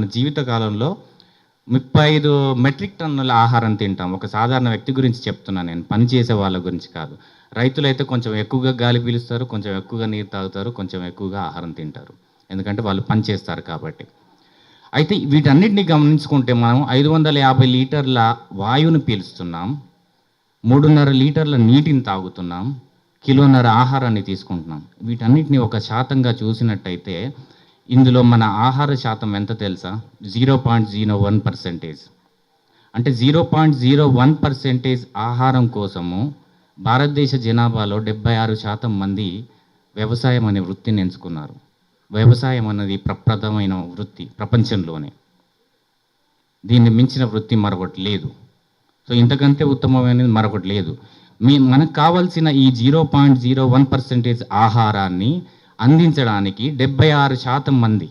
మన జీవిత కాలంలో ముప్పై ఐదు మెట్రిక్ టన్నుల ఆహారం తింటాం. ఒక సాధారణ వ్యక్తి గురించి చెప్తున్నాను నేను. పని చేసే వాళ్ళ గురించి కాదు. రైతులైతే కొంచెం ఎక్కువగా గాలి పీలుస్తారు కొంచెం ఎక్కువగా నీరు తాగుతారు కొంచెం ఎక్కువగా ఆహారం తింటారు. ఎందుకంటే వాళ్ళు పని చేస్తారు కాబట్టి. అయితే వీటన్నిటిని గమనించుకుంటే మనం ఐదు వందల యాభై లీటర్ల వాయువును పీలుస్తున్నాం. మూడున్నర లీటర్ల నీటిని తాగుతున్నాం. కిలోన్నర ఆహారాన్ని తీసుకుంటున్నాం. వీటన్నిటిని ఒక శాతంగా చూసినట్టయితే ఇందులో మన ఆహార శాతం ఎంత తెలుసా? Zero point zero one percentage. అంటే zero point zero one percentage ఆహారం కోసము భారతదేశ జనాభాలో డెబ్బై ఆరు శాతం మంది వ్యవసాయం అనే వృత్తిని ఎంచుకున్నారు. వ్యవసాయం అన్నది ప్రప్రదమైన వృత్తి ప్రపంచంలోనే. దీన్ని మించిన వృత్తి మరొకటి లేదు. సో ఇంతకంటే ఉత్తమమైనది మరొకటి లేదు. మీ మనకు కావాల్సిన ఈ zero point zero one percentage ఆహారాన్ని అందించడానికి డెబ్బై ఆరు శాతం మంది.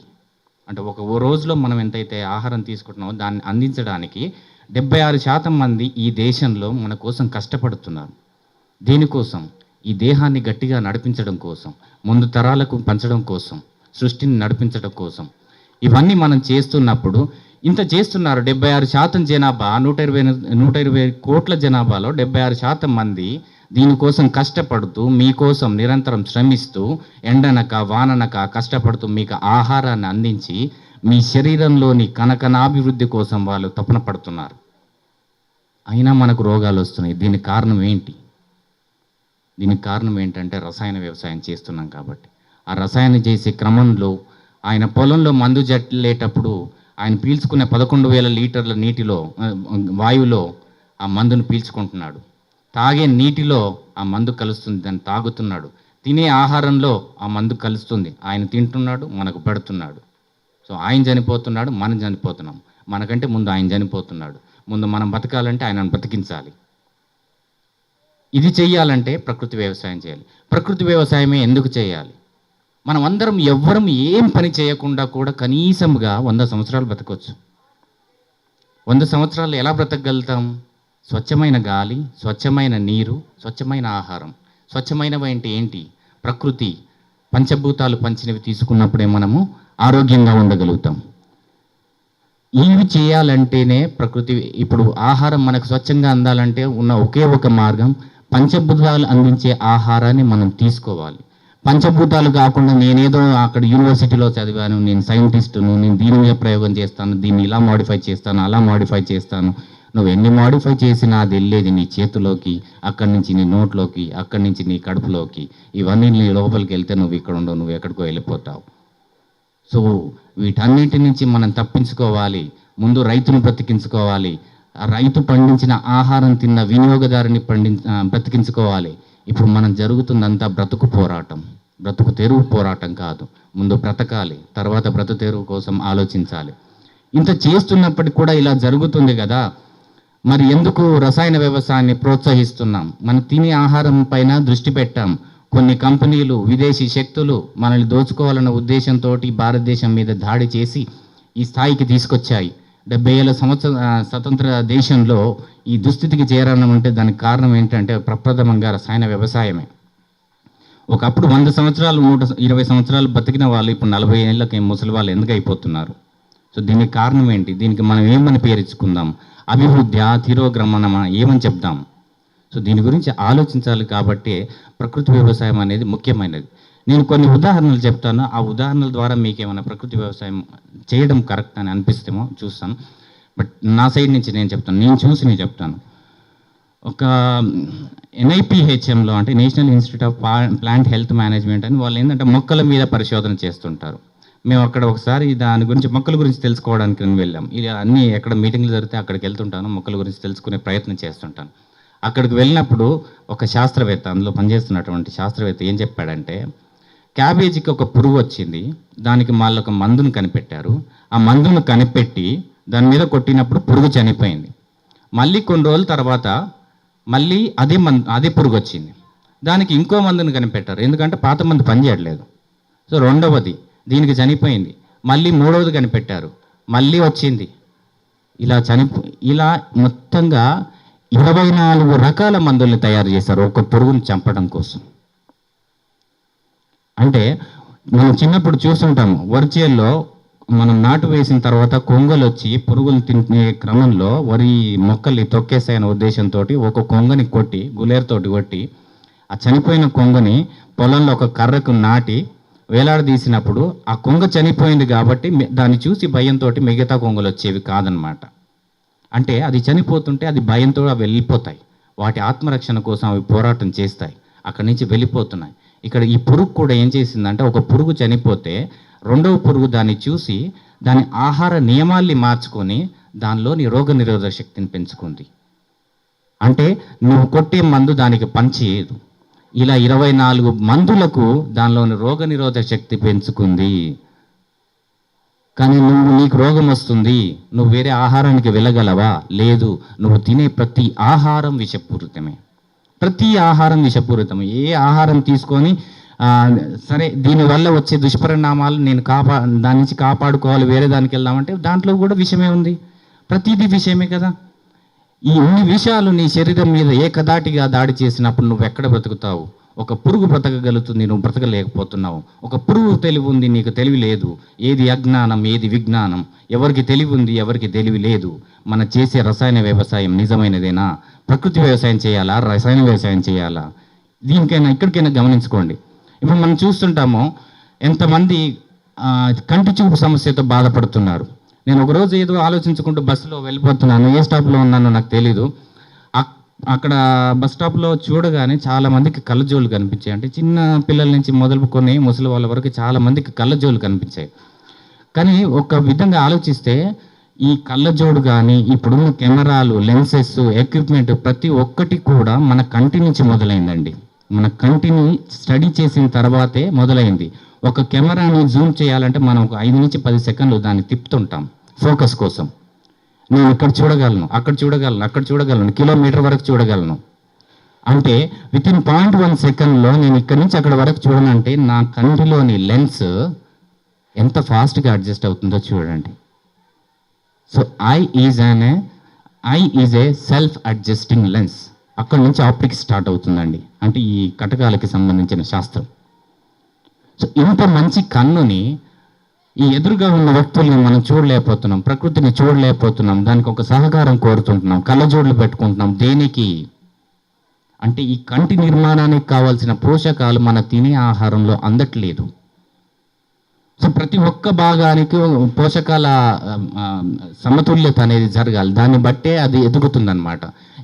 అంటే ఒక రోజులో మనం ఎంతైతే ఆహారం తీసుకుంటున్నామో దాన్ని అందించడానికి డెబ్బై ఆరు శాతం మంది ఈ దేశంలో మన కోసం కష్టపడుతున్నారు. దీనికోసం ఈ దేహాన్ని గట్టిగా నడిపించడం కోసం ముందు తరాలకు పంచడం కోసం సృష్టిని నడిపించడం కోసం. ఇవన్నీ మనం చేస్తున్నప్పుడు ఇంత చేస్తున్నారు డెబ్బై ఆరు శాతం జనాభా నూట ఇరవై నూట ఇరవై కోట్ల జనాభాలో డెబ్బై ఆరు శాతం మంది దీనికోసం కష్టపడుతూ మీకోసం నిరంతరం శ్రమిస్తూ ఎండనక వాననక కష్టపడుతూ మీకు ఆహారాన్ని అందించి మీ శరీరంలోని కనకనాభివృద్ధి కోసం వాళ్ళు తపన పడుతున్నారు. అయినా మనకు రోగాలు వస్తున్నాయి. దీనికి కారణం ఏంటి? దీనికి కారణం ఏంటంటే రసాయన వ్యవసాయం చేస్తున్నాం కాబట్టి. ఆ రసాయనం చేసే క్రమంలో ఆయన పొలంలో మందు జల్లేటప్పుడు ఆయన పీల్చుకునే పదకొండు వేల లీటర్ల నీటిలో వాయువులో ఆ మందును పీల్చుకుంటున్నాడు. తాగే నీటిలో ఆ మందు కలుస్తుంది దాన్ని తాగుతున్నాడు. తినే ఆహారంలో ఆ మందు కలుస్తుంది. ఆయన తింటున్నాడు మనకు పెడుతున్నాడు. సో ఆయన చనిపోతున్నాడు మనం చనిపోతున్నాం. మనకంటే ముందు ఆయన చనిపోతున్నాడు. ముందు మనం బతకాలంటే ఆయనను బతికించాలి. ఇది చేయాలంటే ప్రకృతి వ్యవసాయం చేయాలి. ప్రకృతి వ్యవసాయమే ఎందుకు చేయాలి? మనం అందరం ఎవ్వరం ఏం పని చేయకుండా కూడా కనీసంగా వంద సంవత్సరాలు బతకొచ్చు. వంద సంవత్సరాలు ఎలా బ్రతకగలుగుతాం? స్వచ్ఛమైన గాలి స్వచ్ఛమైన నీరు స్వచ్ఛమైన ఆహారం. స్వచ్ఛమైనవి అంటే ఏంటి? ప్రకృతి పంచభూతాలు పంచినవి తీసుకున్నప్పుడే మనము ఆరోగ్యంగా ఉండగలుగుతాం. ఇవి చేయాలంటేనే ప్రకృతి ఇప్పుడు ఆహారం మనకు స్వచ్ఛంగా అందాలంటే ఉన్న ఒకే ఒక మార్గం పంచభూతాలు అందించే ఆహారాన్ని మనం తీసుకోవాలి. పంచభూతాలు కాకుండా నేనేదో అక్కడ యూనివర్సిటీలో చదివాను నేను సైంటిస్టును నేను దీని మీద ప్రయోగం చేస్తాను దీన్ని ఇలా మాడిఫై చేస్తాను అలా మాడిఫై చేస్తాను నువ్వు ఎన్ని మాడిఫై చేసినా అది వెళ్ళేది నీ చేతిలోకి అక్కడి నుంచి నీ నోట్లోకి అక్కడి నుంచి నీ కడుపులోకి. ఇవన్నీ నీ లోపలికి వెళ్తే నువ్వు ఇక్కడ ఉండవు నువ్వు ఎక్కడికో వెళ్ళిపోతావు. సో వీటన్నిటి నుంచి మనం తప్పించుకోవాలి. ముందు రైతును బ్రతికించుకోవాలి. రైతు పండించిన ఆహారం తిన్న వినియోగదారుని పండి బ్రతికించుకోవాలి. ఇప్పుడు మనం జరుగుతుందంతా బ్రతుకు పోరాటం. బ్రతుకు తెరువు పోరాటం కాదు. ముందు బ్రతకాలి తర్వాత బ్రతు తెరువు కోసం ఆలోచించాలి. ఇంత చేస్తున్నప్పటికి కూడా ఇలా జరుగుతుంది కదా. మరి ఎందుకు రసాయన వ్యవసాయాన్ని ప్రోత్సహిస్తున్నాం? మనం తినే ఆహారం పైన దృష్టి పెట్టాం. కొన్ని కంపెనీలు విదేశీ శక్తులు మనల్ని దోచుకోవాలన్న ఉద్దేశంతో భారతదేశం మీద దాడి చేసి ఈ స్థాయికి తీసుకొచ్చాయి. డెబ్బై ఏళ్ళ సంవత్సర స్వతంత్ర దేశంలో ఈ దుస్థితికి చేరాలంటే దానికి కారణం ఏంటంటే ప్రప్రథమంగా రసాయన వ్యవసాయమే. ఒకప్పుడు వంద సంవత్సరాలు నూట ఇరవై సంవత్సరాలు బతికిన వాళ్ళు ఇప్పుడు నలభై ఏళ్ళకి ముసలి వాళ్ళు ఎందుకు అయిపోతున్నారు సో దీనికి కారణం ఏంటి? దీనికి మనం ఏమని పేరించుకుందాం అభివృద్ధి తిరోగ్రమణమా ఏమని చెప్దాం? సో దీని గురించి ఆలోచించాలి కాబట్టి ప్రకృతి వ్యవసాయం అనేది ముఖ్యమైనది. నేను కొన్ని ఉదాహరణలు చెప్తాను. ఆ ఉదాహరణల ద్వారా మీకు ఏమైనా ప్రకృతి వ్యవసాయం చేయడం కరెక్ట్ అని అనిపిస్తేమో చూస్తాను. బట్ నా సైడ్ నుంచి నేను చెప్తాను. నేను చూసి నేను చెప్తాను. ఒక ఎన్ఐపిహెచ్ఎంలో అంటే national institute of plant health management అని వాళ్ళు ఏంటంటే మొక్కల మీద పరిశోధన చేస్తుంటారు. మేము అక్కడ ఒకసారి దాని గురించి మొక్కల గురించి తెలుసుకోవడానికి నేను వెళ్ళాం. ఇలా అన్ని ఎక్కడ మీటింగ్లు జరిగితే అక్కడికి వెళ్తుంటాను మొక్కల గురించి తెలుసుకునే ప్రయత్నం చేస్తుంటాను. అక్కడికి వెళ్ళినప్పుడు ఒక శాస్త్రవేత్త అందులో పనిచేస్తున్నటువంటి శాస్త్రవేత్త ఏం చెప్పాడంటే క్యాబేజీకి ఒక పురుగు వచ్చింది దానికి మళ్ళీ ఒక మందును కనిపెట్టారు. ఆ మందును కనిపెట్టి దాని మీద కొట్టినప్పుడు పురుగు చనిపోయింది. మళ్ళీ కొన్ని రోజుల తర్వాత మళ్ళీ అదే మందు అదే పురుగు వచ్చింది. దానికి ఇంకో మందును కనిపెట్టారు. ఎందుకంటే పాత మందు పనిచేయట్లేదు. సో రెండవది దీనికి చనిపోయింది. మళ్ళీ మూడవది కనిపెట్టారు. మళ్ళీ వచ్చింది. ఇలా చనిపో ఇలా మొత్తంగా ఇరవై నాలుగు రకాల మందుల్ని తయారు చేశారు ఒక పురుగుని చంపడం కోసం. అంటే మనం చిన్నప్పుడు చూస్తుంటాము వరిచేల్లో మనం నాటు వేసిన తర్వాత కొంగలు వచ్చి పురుగులు తినే క్రమంలో వరి మొక్కల్ని తొక్కేసాయన ఉద్దేశంతో ఒక కొంగని కొట్టి గులేరుతోటి కొట్టి ఆ చనిపోయిన కొంగని పొలంలో ఒక కర్రకు నాటి వేలాడదీసినప్పుడు ఆ కొంగ చనిపోయింది కాబట్టి దాన్ని చూసి భయంతో మిగతా కొంగలు వచ్చేవి కాదనమాట. అంటే అది చనిపోతుంటే అది భయంతో అవి వెళ్ళిపోతాయి. వాటి ఆత్మరక్షణ కోసం అవి పోరాటం చేస్తాయి. అక్కడి నుంచి వెళ్ళిపోతున్నాయి. ఇక్కడ ఈ పురుగు కూడా ఏం చేసిందంటే ఒక పురుగు చనిపోతే రెండవ పురుగు దాన్ని చూసి దాని ఆహార నియమాల్ని మార్చుకొని దానిలోని రోగనిరోధక శక్తిని పెంచుకుంది. అంటే నువ్వు కొట్టే మందు దానికి పనిచేయదు. ఇలా ఇరవై నాలుగు మందులకు దానిలోని రోగ నిరోధక శక్తి పెంచుకుంది. కానీ నువ్వు నీకు రోగం వస్తుంది. నువ్వు వేరే ఆహారానికి వెళ్ళగలవా? లేదు. నువ్వు తినే ప్రతి ఆహారం విషపూరితమే. ప్రతి ఆహారం విషపూరితమే. ఏ ఆహారం తీసుకొని సరే దీనివల్ల వచ్చే దుష్పరిణామాలు నేను కాపా దాని నుంచి కాపాడుకోవాలి వేరే దానికి వెళ్దామంటే దాంట్లో కూడా విషయమే ఉంది. ప్రతిదీ విషయమే కదా. ఈ ఇన్ని విషయాలు నీ శరీరం మీద ఏకదాటిగా దాడి చేసినప్పుడు నువ్వు ఎక్కడ బ్రతుకుతావు? ఒక పురుగు బ్రతకగలుగుతుంది నువ్వు బ్రతకలేకపోతున్నావు. ఒక పురుగు తెలివి ఉంది నీకు తెలివి లేదు. ఏది అజ్ఞానం ఏది విజ్ఞానం? ఎవరికి తెలివి ఉంది ఎవరికి తెలివి లేదు. మన చేసే రసాయన వ్యవసాయం నిజమైనదేనా? ప్రకృతి వ్యవసాయం చేయాలా? రసాయన వ్యవసాయం చేయాలా? దీనికైనా ఇక్కడికైనా గమనించుకోండి. ఇప్పుడు మనం చూస్తుంటాము ఎంతమంది కంటి చూపు సమస్యతో బాధపడుతున్నారు. నేను ఒకరోజు ఏదో ఆలోచించుకుంటూ బస్సులో వెళ్ళిపోతున్నాను. ఏ స్టాప్లో ఉన్నానో నాకు తెలీదు. అక్కడ బస్ స్టాప్లో చూడగానే చాలా మందికి కళ్ళజోళ్ళు కనిపించాయి. అంటే చిన్న పిల్లల నుంచి మొదలుకొని ముసలి వాళ్ళ వరకు చాలా మందికి కళ్ళజోళ్ళు కనిపించాయి. కానీ ఒక విధంగా ఆలోచిస్తే ఈ కళ్ళజోడు కానీ ఇప్పుడున్న కెమెరాలు లెన్సెస్ ఎక్విప్మెంట్ ప్రతి ఒక్కటి కూడా మన కంటి నుంచి మొదలైందండి. మన కంటిని స్టడీ చేసిన తర్వాతే మొదలైంది. ఒక కెమెరాని జూమ్ చేయాలంటే మనం ఒక ఐదు నుంచి పది సెకండ్లు దాన్ని తిప్పుతుంటాం ఫోకస్ కోసం. నేను ఇక్కడ చూడగలను అక్కడ చూడగలను అక్కడ చూడగలను కిలోమీటర్ వరకు చూడగలను. అంటే విత్ ఇన్ పాయింట్ వన్ సెకండ్లో నేను ఇక్కడి నుంచి అక్కడ వరకు చూడనంటే నా కంటిలోని లెన్స్ ఎంత ఫాస్ట్గా అడ్జస్ట్ అవుతుందో చూడండి. So eye is an eye is a self adjusting lens అక్కడ నుంచి ఆప్టిక్స్ స్టార్ట్ అవుతుందండి. అంటే ఈ కటకాలకి సంబంధించిన శాస్త్రం. సో ఇంత మంచి కన్నుని ఈ ఎదురుగా ఉన్న వ్యక్తుల్ని మనం చూడలేకపోతున్నాం ప్రకృతిని చూడలేకపోతున్నాం దానికి ఒక సహకారం కోరుతుంటున్నాం కళ్ళజోడులు పెట్టుకుంటున్నాం. దేనికి? అంటే ఈ కంటి నిర్మాణానికి కావాల్సిన పోషకాలు మన తినే ఆహారంలో అందట్లేదు. సో ప్రతి ఒక్క భాగానికి పోషకాల సమతుల్యత అనేది జరగాలి. దాన్ని బట్టే అది ఎదుగుతుందనమాట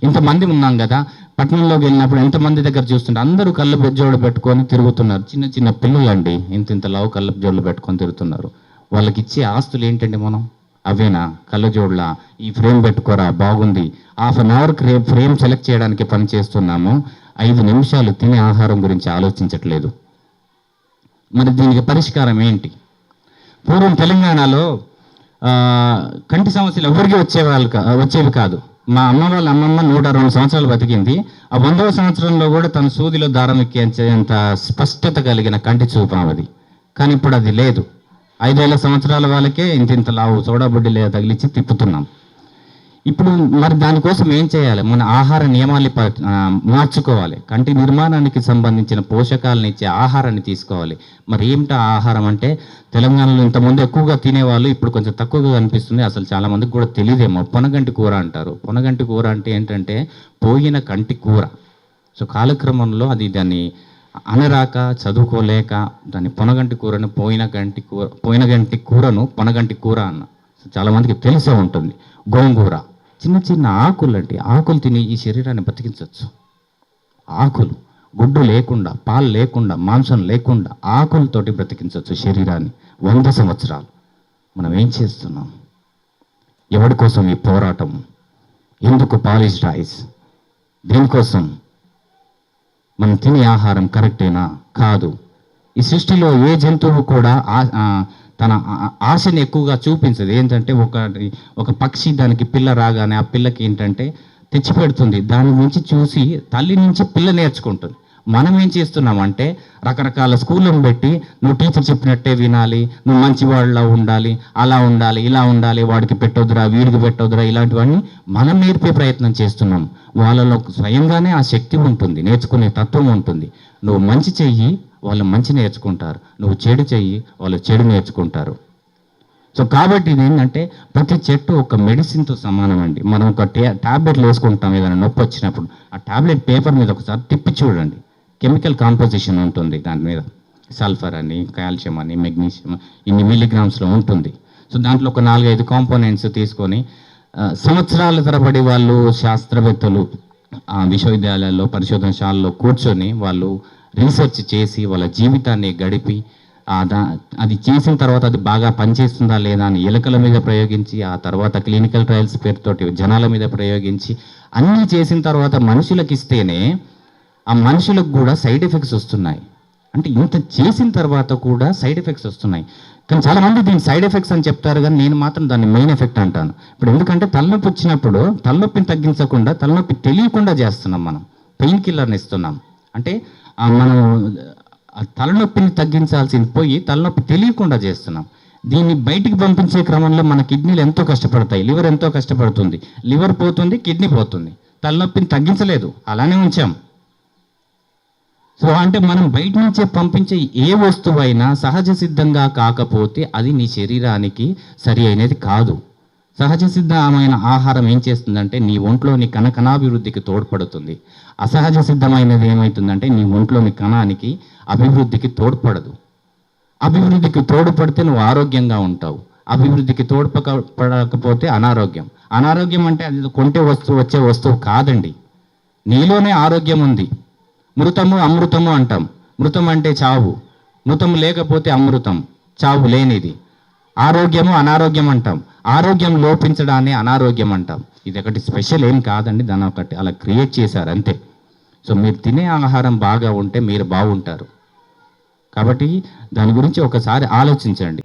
ఇంతమంది ఉన్నాం కదా పట్టణంలోకి వెళ్ళినప్పుడు ఎంతమంది దగ్గర చూస్తుంటే అందరూ కళ్ళు జోడు పెట్టుకొని తిరుగుతున్నారు. చిన్న చిన్న పిల్లలండి ఇంత ఇంత లావు కళ్ళ జోడులు పెట్టుకొని తిరుగుతున్నారు. వాళ్ళకి ఇచ్చే ఆస్తులు ఏంటండి మనం? అవేనా? కళ్ళజోడ్ల ఈ ఫ్రేమ్ పెట్టుకోరా? బాగుంది. Half an hour frame select చేయడానికి పని చేస్తున్నాము. ఐదు నిమిషాలు తినే ఆహారం గురించి ఆలోచించట్లేదు. మరి దీనికి పరిష్కారం ఏంటి? పూర్వం తెలంగాణలో కంటి సమస్యలు ఎవరికి వచ్చేవాళ్ళు వచ్చేవి కాదు. మా అమ్మ వాళ్ళ అమ్మమ్మ నూట రెండు సంవత్సరాలు బతికింది. ఆ వందవ సంవత్సరంలో కూడా తన సూదిలో దారం ఎక్కేంత స్పష్టత కలిగిన కంటి చూపు అది కానీ ఇప్పుడు అది లేదు. ఐదేళ్ళ సంవత్సరాల వాళ్ళకే ఇంత ఇంత లావు సోడాబుడ్డి లేదా తగిలిచ్చి తిప్పుతున్నాం. ఇప్పుడు మరి దానికోసం ఏం చేయాలి? మన ఆహార నియమాల్ని మార్చుకోవాలి. కంటి నిర్మాణానికి సంబంధించిన పోషకాలను ఇచ్చే ఆహారాన్ని తీసుకోవాలి. మరి ఏమిటా ఆహారం అంటే? తెలంగాణలో ఇంతకుముందు ఎక్కువగా తినేవాళ్ళు ఇప్పుడు కొంచెం తక్కువగా కనిపిస్తుంది. అసలు చాలా మందికి కూడా తెలియదేమో పొనగంటి కూర అంటారు. పొనగంటి కూర అంటే ఏంటంటే పోయిన కంటి కూర. సో కాలక్రమంలో అది దాన్ని అనరాక చదువుకోలేక దాన్ని పొనగంటి కూరను పోయిన గంటి కూర పోయిన గంటి కూరను పొనగంటి కూర అన్న. చాలామందికి చాలా మందికి తెలిసే ఉంటుంది. గోంగూర. చిన్న చిన్న ఆకులు అంటే ఆకులు తిని ఈ శరీరాన్ని బతికించవచ్చు. ఆకులు గుడ్డు లేకుండా పాలు లేకుండా మాంసం లేకుండా ఆకులతోటి బ్రతికించవచ్చు శరీరాన్ని వంద సంవత్సరాలు. మనం ఏం చేస్తున్నాం? ఎవడి కోసం ఈ పోరాటం? ఎందుకు పాలిష్ రైస్? దీనికోసం మనం తినే ఆహారం కరెక్టేనా? కాదు. ఈ సృష్టిలో ఏ జంతువు కూడా ఆ, తన ఆ- ఆశని ఎక్కువగా చూపించదు. ఏంటంటే ఒక ఒక పక్షి దానికి పిల్ల రాగానే ఆ పిల్లకి ఏంటంటే తెచ్చిపెడుతుంది. దాని నుంచి చూసి తల్లి నుంచి పిల్ల నేర్చుకుంటుంది. మనం ఏం చేస్తున్నామంటే రకరకాల స్కూళ్ళను పెట్టి నువ్వు టీచర్ చెప్పినట్టే వినాలి నువ్వు మంచివాడిలా ఉండాలి అలా ఉండాలి ఇలా ఉండాలి వాడికి పెట్టొద్దురా వీడికి పెట్టొద్దురా ఇలాంటివన్నీ మనం నేర్పే ప్రయత్నం చేస్తున్నాం. వాళ్ళలో స్వయంగానే ఆ శక్తి ఉంటుంది నేర్చుకునే తత్వం ఉంటుంది. నువ్వు మంచి చెయ్యి వాళ్ళు మంచి నేర్చుకుంటారు. నువ్వు చెడు చెయ్యి వాళ్ళు చెడు నేర్చుకుంటారు. సో కాబట్టి ఇది ఏంటంటే ప్రతి చెట్టు ఒక మెడిసిన్తో సమానం అండి మనం ఒక ట్యాబ్లెట్లు వేసుకుంటాం ఏదైనా నొప్పి వచ్చినప్పుడు. ఆ ట్యాబ్లెట్ పేపర్ మీద ఒకసారి తిప్పి చూడండి. కెమికల్ కాంపోజిషన్ ఉంటుంది దాని మీద. సల్ఫర్ అని కాల్షియం అని మెగ్నీషియం ఇన్ని మిల్లీగ్రామ్స్లో ఉంటుంది. సో దాంట్లో ఒక నాలుగైదు కాంపోనెంట్స్ తీసుకొని సంవత్సరాల తరబడి వాళ్ళు శాస్త్రవేత్తలు ఆ, విశ్వవిద్యాలయాల్లో పరిశోధనశాలలో కూర్చొని వాళ్ళు రీసెర్చ్ చేసి వాళ్ళ జీవితాన్ని గడిపి దా అది చేసిన తర్వాత అది బాగా పనిచేస్తుందా లేదా అని ఎలుకల మీద ప్రయోగించి ఆ తర్వాత క్లినికల్ ట్రయల్స్ పేరుతోటి జనాల మీద ప్రయోగించి అన్నీ చేసిన తర్వాత మనుషులకు ఇస్తేనే ఆ మనుషులకు కూడా సైడ్ ఎఫెక్ట్స్ వస్తున్నాయి. అంటే ఇంత చేసిన తర్వాత కూడా సైడ్ ఎఫెక్ట్స్ వస్తున్నాయి. కానీ చాలామంది దీని సైడ్ ఎఫెక్ట్స్ అని చెప్తారు కానీ నేను మాత్రం దాన్ని మెయిన్ ఎఫెక్ట్ అంటాను. ఇప్పుడు ఎందుకంటే తలనొప్పి వచ్చినప్పుడు తలనొప్పిని తగ్గించకుండా తలనొప్పి తెలియకుండా చేస్తున్నాం మనం. పెయిన్ కిల్లర్ని ఇస్తున్నాం. అంటే మనం తలనొప్పిని తగ్గించాల్సింది పోయి తలనొప్పి తెలియకుండా చేస్తున్నాం. దీన్ని బయటికి పంపించే క్రమంలో మన కిడ్నీలు ఎంతో కష్టపడతాయి. లివర్ ఎంతో కష్టపడుతుంది. లివర్ పోతుంది కిడ్నీ పోతుంది. తలనొప్పిని తగ్గించలేదు. అలానే ఉంచాం. సో అంటే మనం బయట నుంచే పంపించే ఏ వస్తువైనా సహజ సిద్ధంగా కాకపోతే అది నీ శరీరానికి సరి అయినది కాదు. సహజ సిద్ధమైన ఆహారం ఏం చేస్తుందంటే నీ ఒంట్లోని కనకనాభివృద్ధికి తోడ్పడుతుంది. అసహజ సిద్ధమైనది ఏమవుతుందంటే నీ ఒంట్లోని కణానికి అభివృద్ధికి తోడ్పడదు. అభివృద్ధికి తోడ్పడితే నువ్వు ఆరోగ్యంగా ఉంటావు. అభివృద్ధికి తోడ్పక పడకపోతే అనారోగ్యం. అనారోగ్యం అంటే అది కొంటే వస్తువు వచ్చే వస్తువు కాదండి. నీలోనే ఆరోగ్యం ఉంది. మృతము అమృతము అంటాం. మృతం అంటే చావు. మృతం లేకపోతే అమృతం. చావు లేనిది. ఆరోగ్యము అనారోగ్యం అంటాం. ఆరోగ్యం లోపించడాన్ని అనారోగ్యం అంటాం. ఇది ఒకటి స్పెషల్ ఏం కాదండి దాన్ని ఒకటి అలా క్రియేట్ చేశారు అంతే. సో మీరు తినే ఆహారం బాగా ఉంటే మీరు బాగుంటారు. కాబట్టి దాని గురించి ఒకసారి ఆలోచించండి.